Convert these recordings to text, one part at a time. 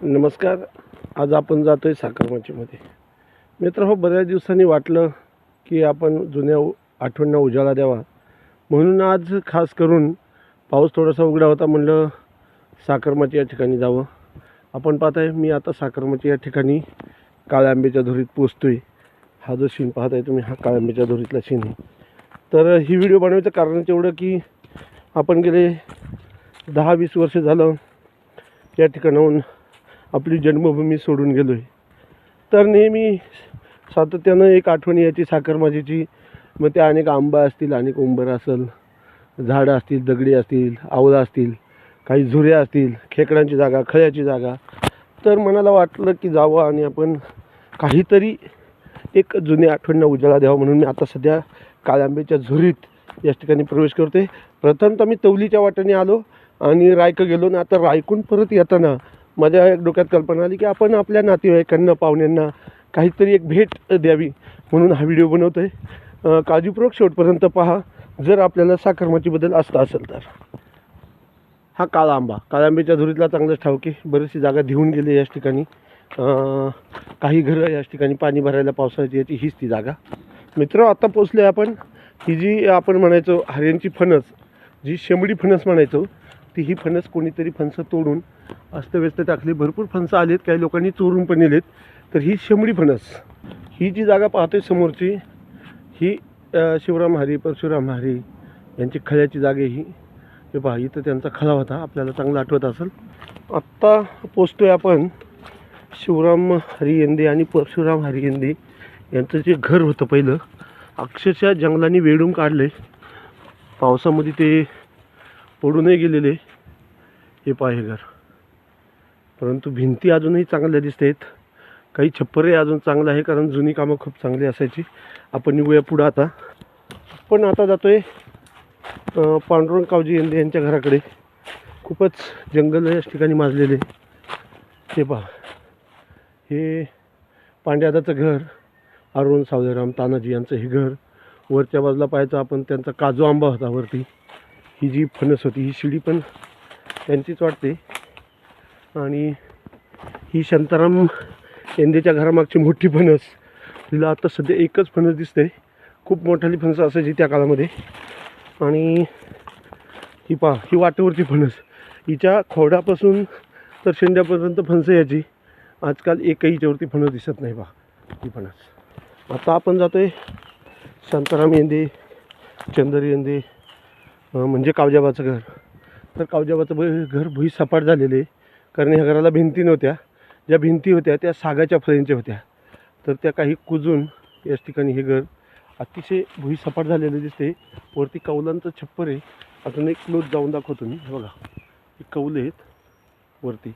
नमस्कार. आज आपण जातो आहे साखरमाचीमध्ये मित्र हो बऱ्याच दिवसांनी वाटलं की आपण जुन्या आठवणींना उजाळा द्यावा. म्हणून आज खास करून पाऊस थोडासा उघडा होता म्हणलं साखरमाची या ठिकाणी जावं. आपण पाहताय मी आता साखरमाची या ठिकाणी काळ्या आंब्याच्या धुरीत पोचतो आहे हा जो सीन पाहताय तुम्ही हा काळ्या आंब्याच्या धुरीतला शीन आहे. तर ही व्हिडिओ बनवायचं कारण तेवढं की आपण गेले दहा वीस वर्ष झालं या ठिकाणाहून आपली जन्मभूमी सोडून गेलो आहे तर नेहमी सातत्यानं एक आठवण याची साखर माझीची मग ते अनेक आंबा असतील अनेक उंबर असेल झाडं असतील दगडी असतील आवळा असतील काही झुऱ्या असतील खेकड्यांची जागा खळ्याची जागा. तर मनाला वाटलं की जावं आणि आपण काहीतरी एक जुनी आठवणींना उजाळा द्यावा म्हणून मी आता सध्या काळांब्याच्या झुरीत या ठिकाणी प्रवेश करते प्रथमतः मी तवलीच्या वाटेने आलो आणि रायकं गेलो आणि आता रायकून परत येताना माझ्या एक डोक्यात कल्पना आली की आपण आपल्या नातेवाईकांना पाहुण्यांना काहीतरी एक भेट द्यावी म्हणून हा व्हिडिओ बनवतो आहे काळजीपूर्वक शेवटपर्यंत पहा. जर आपल्याला साखरमाचीबद्दल असता असेल तर. हा काळा आंबा. काळांब्याच्या धुरीतला चांगलंच ठाऊकी. बरीचशी जागा धिवून गेली याच ठिकाणी. काही घरं याच ठिकाणी पाणी भरायला पावसाळ्याची याची हीच ती जागा. मित्र आता पोचले आपण. ही जी आपण म्हणायचो हरियांची फणस जी शेंबडी फणस म्हणायचो ती ही फणस कोणीतरी फणसं तोडून अस्तव्यस्त टाकली. भरपूर फणसं आलेत काही लोकांनी चोरून पण नेलेत. तर ही शेंबडी फणस ही जी जागा पाहतोय समोरची ही शिवराम हरी परशुराम हरी यांची खळ्याची जागा ही. हे पहा इथं त्यांचा खळा होता आपल्याला चांगलं आठवत असेल. आत्ता पोचतोय आपण शिवराम हरियंदे आणि परशुराम हरी यंदे यांचं जे घर होतं पहिलं अक्षरशः जंगलाने वेढून काढले पावसामध्ये ते पडूनही गेलेले हे पहा हे घर परंतु भिंती अजूनही चांगल्या दिसत आहेत काही छप्परही अजून चांगलं आहे कारण जुनी कामं खूप चांगली असायची. आपण निघूया पुढं आता. पण आता जातो आहे पांडुरंग कावजी यंदे यांच्या घराकडे. खूपच जंगल याच ठिकाणी माजलेले. ते पहा. हे पांड्यादाचं घर अरुण सावदेराम तानाजी यांचं हे घर. वरच्या बाजूला पाहायचं आपण त्यांचा काजू आंबा होता वरती. ही जी फणस होती ही शिडी पण त्यांचीच वाटते. आणि ही शांताराम येंदेच्या घरामागची मोठी फणस. तिला आता सध्या एकच फणस दिसते खूप मोठाली फणस असायची त्या काळामध्ये. आणि ही पहा ही वाटेवरची फणस. हिच्या खोडापासून तर शेंड्यापर्यंत फणसं यायची. आजकाल एकही हिच्यावरती फणस दिसत नाही पहा ही फणस. आता आपण जातो आहे शांताराम येंदे चंदर येंदे म्हणजे कावजाबाचं घर. तर कावजाबाचं भ घर भुई सपाट झालेले आहे. कारण ह्या घराला भिंती नव्हत्या. ज्या भिंती होत्या त्या सागाच्या फळींच्या होत्या. तर त्या काही कुजून याच ठिकाणी हे घर अतिशय भुई सपाट झालेलं दिसते. वरती कौलांचं छप्पर आहे. अजून एक क्लोज जाऊन दाखवतो मी. हे बघा. हे कौलं आहेत वरती.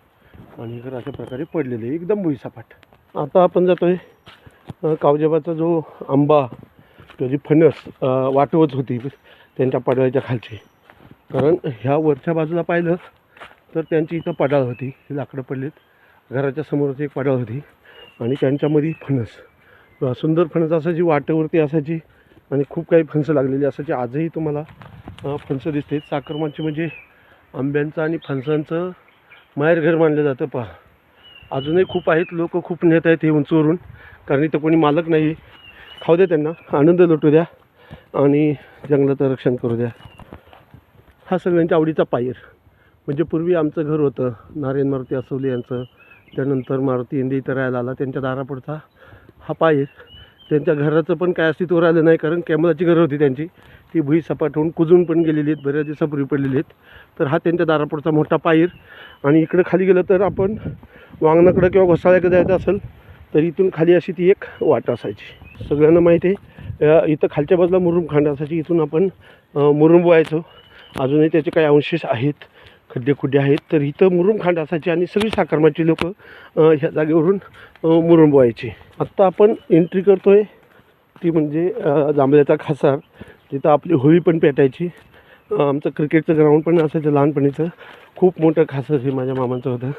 आणि हे घर अशा प्रकारे पडलेलं आहे. एकदम भुई सपाट आता आपण जातोय आहे कावजाबाचा जो आंबा किंवा जी फणस वाटवत होती. त्यांच्या पडव्याच्या खालचे. कारण ह्या वरच्या बाजूला पाहिलं तर त्यांची इथं पडाळ होती. लाकडं पडलीत. घराच्या समोरच एक पडाळ होती. आणि त्यांच्यामध्ये फणस. सुंदर फणस असायची वाटेवरती असायची आणि खूप काही फणसं लागलेली असायची. आजही तुम्हाला फणसं दिसते. साखरमाची म्हणजे आंब्यांचं आणि फणसांचं माहेरघर मानलं जातं. पहा. अजूनही खूप आहेत. लोक खूप नेत आहेत हे उंचवरून. कारण इथं कोणी मालक नाही. खाऊ द्या त्यांना. आनंद लुटू द्या. आणि जंगलाचं रक्षण करू द्या. हा सगळ्यांच्या आवडीचा पायर. म्हणजे पूर्वी आमचं घर होतं नारायण मारुती असोली यांचं. त्यानंतर मारुती इंदे इथं राहायला आला त्यांच्या दारापुढचा हा पायर. त्यांच्या घराचं पण काय अस्तित्व राहिलं नाही कारण कॅमेराची घरं होती त्यांची. ती भुई सपाट होऊन कुजून पण गेलेली आहेत बऱ्याच दिवसापूर्वी पडलेली आहेत. तर हा त्यांच्या दारापुढचा मोठा पायर. आणि इकडं खाली गेलं तर आपण वांगणाकडं किंवा घोसाळ्याकडे जायचं असेल तर इथून खाली अशी ती एक वाट असायची. सगळ्यांना माहिती आहे. इथं खालच्या बाजूला मुरुम खांड असायची इथून आपण अ, मुरुम बोवायचो. अजूनही त्याचे काही अंशेष आहेत खड्डे खुड्डे आहेत. तर इथं मुरुम खांड असायचे आणि सगळी साखरमाची लोकं ह्या जागेवरून अ, मुरुम बोवायची. आत्ता आपण एंट्री करतो आहे ती म्हणजे जांभळ्याचा खासार तिथं आपली होळी पण पेटायची. आमचं क्रिकेटचं ग्राउंड पण असायचं लहानपणीचं. खूप मोठं खासं हे माझ्या मामांचं होतं.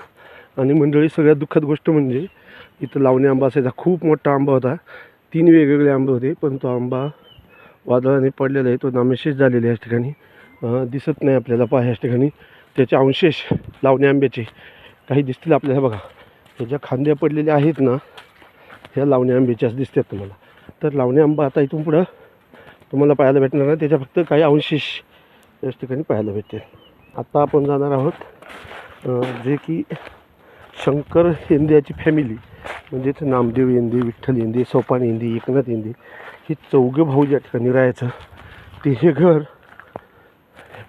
आणि मंडळी सगळ्यात दुःखद गोष्ट म्हणजे इथं लावणी आंबा असायचा. खूप मोठा आंबा होता. तीन वेगवेगळे आंबे होते पण तो आंबा वादळाने पडलेला आहे तो नामशेष झालेला आहे या ठिकाणी. दिसत नाही आपल्याला पहा ह्या ठिकाणी. त्याचे अंशेष लावणी आंब्याचे काही दिसतील आपल्याला बघा. हे ज्या खांद्या पडलेल्या आहेत ना ह्या लावणे आंब्याच्याच दिसतात तुम्हाला. तर लावणी आंबा आता इथून पुढं तुम्हाला पाहायला भेटणार नाही त्याच्या फक्त काही अंशेष याच ठिकाणी पाहायला भेटतील. आता आपण जाणार आहोत जे की शंकर हिंद्याची फॅमिली म्हणजेच नामदेव येंदी विठ्ठल येंदी सोपान येंदी एकनाथ येंदी हे चौघे भाऊ ज्या ठिकाणी राहायचं ते हे घर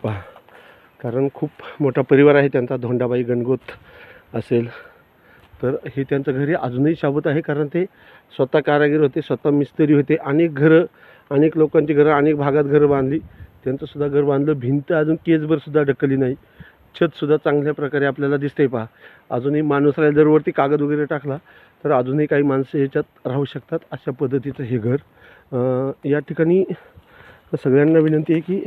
पहा. कारण खूप मोठा परिवार आहे त्यांचा धोंडाबाई गणगोत असेल. तर हे त्यांचं घरी अजूनही शाबूत आहे कारण ते स्वतः कारागीर होते स्वतः मिस्त्री होते अनेक घरं अनेक लोकांची घरं अनेक भागात घरं बांधली. त्यांचंसुद्धा घर बांधलं भिंत अजून केसभरसुद्धा ढकलली नाही. छतसुद्धा चांगल्या प्रकारे आपल्याला दिसते पहा. अजूनही माणूस राहील दरवरती कागद वगैरे टाकला तर अजूनही काही माणसं ह्याच्यात राहू शकतात अशा पद्धतीचं हे घर. या ठिकाणी सगळ्यांना विनंती आहे की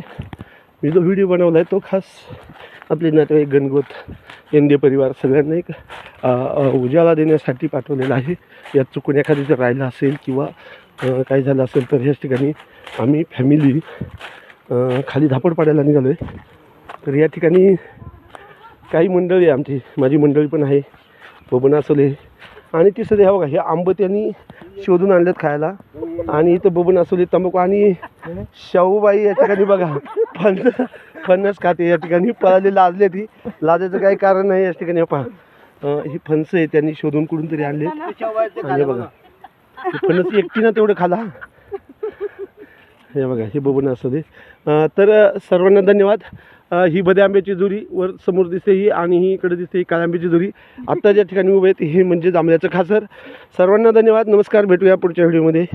मी जो व्हिडिओ बनवला आहे तो खास आपले नातेवाईक गणगोत एंदे परिवार सगळ्यांना एक उजाला देण्यासाठी पाठवलेला आहे. यात चुकून एखादी जर राहिलं असेल किंवा काय काही झालं असेल तर ह्याच ठिकाणी आम्ही फॅमिली खाली धापड पाडायला निघालो आहे तर या ठिकाणी काही मंडळी आमची माझी मंडळी पण आहे. बबन असोले आणि ती सध्या बघा हे आंबं त्यांनी शोधून आणलेत खायला. आणि इथं बुबून असू दे तंबाखू आणि शाहूबाई या ठिकाणी बघा फणस फणस खाते या ठिकाणी पळाली लाजले ती. लाजायचं काही कारण नाही या ठिकाणी पहा. ही फणस आहे त्यांनी शोधून कुठून तरी आणले आणि बघा फणस एकटीनं तेवढं खाला. हे बघा हे बबन असू दे तर सर्वांना धन्यवाद. ही बदे आंब्याची जुरी वर समोर दिसते ही आणि ही इकडे दिसते ही काळ्याआंब्याची जुरी आत्ता ज्या ठिकाणी उभे आहेत हे म्हणजे जांभळ्याचं खासर. सर्वांना धन्यवाद. नमस्कार. भेटूया पुढच्या व्हिडिओमध्ये.